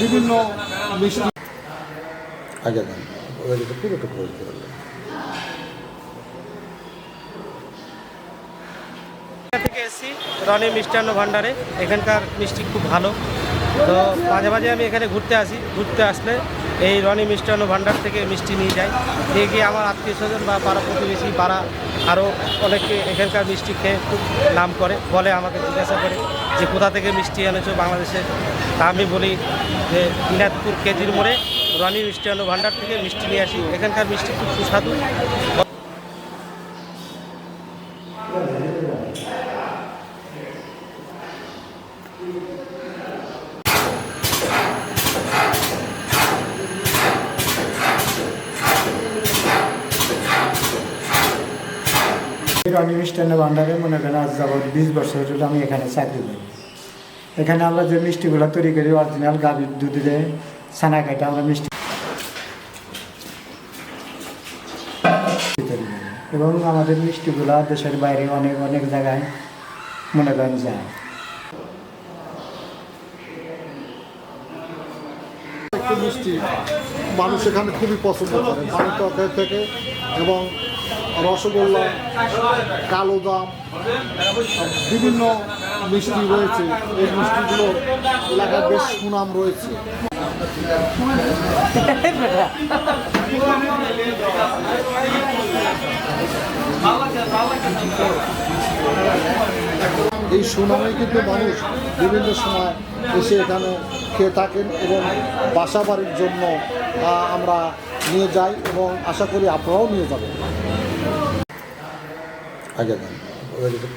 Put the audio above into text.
বিভিন্ন মিষ্টি আগে দেন। ওরা যেটা পুরোটা থেকে এসেছি রনি মিষ্টান্ন ভাণ্ডারে। এখানকার মিষ্টি খুব ভালো। তো মাঝে মাঝে আমি এখানে ঘুরতে আসি। ঘুরতে আসলে এই রনি মিষ্টান্ন ভাণ্ডার থেকে মিষ্টি নিয়ে যাই নিয়ে গিয়ে আমার আত্মীয় স্বজন বা পাড়া প্রতিবেশী, পাড়া আরও অনেকে এখানকার মিষ্টি খেয়ে খুব নাম করে, বলে আমাকে জিজ্ঞাসা করে যে কোথা থেকে মিষ্টি এনেছো বাংলাদেশে? তা আমি বলি যে দিনাজপুর কেজির মোড়ে রনি মিষ্টান্ন ভাণ্ডার থেকে মিষ্টি নিয়ে আসি। এখানকার মিষ্টি খুব সুস্বাদু। রনি মিষ্টান্ন ভাণ্ডারে মনে করেন আজ যাবৎ বিশ বছর হলো আমি এখানে চাকরি করি। এখানে আমরা যে মিষ্টিগুলো তৈরি করি অরিজিনাল গাভীর দুধ দিয়ে ছানা কেটে, আমরা মিষ্টি এবং আমাদের মিষ্টিগুলা দেশের বাইরে অনেক অনেক জায়গায় মনে করেন যায়। মিষ্টি মানুষ এখানে খুবই পছন্দ করে। থেকে এবং রসগোল্লা, কালো দাম বিভিন্ন মিষ্টি রয়েছে। এই মিষ্টিগুলো এলাকার বেশ সুনাম রয়েছে। এই সুনামে কিন্তু মানুষ বিভিন্ন সময় এসে এখানে খেয়ে থাকেন এবং বাসা বাড়ির জন্য আমরা নিয়ে যাই এবং আশা করি আপনারাও নিয়ে যাবেন। আগে দেন ওরা যেটা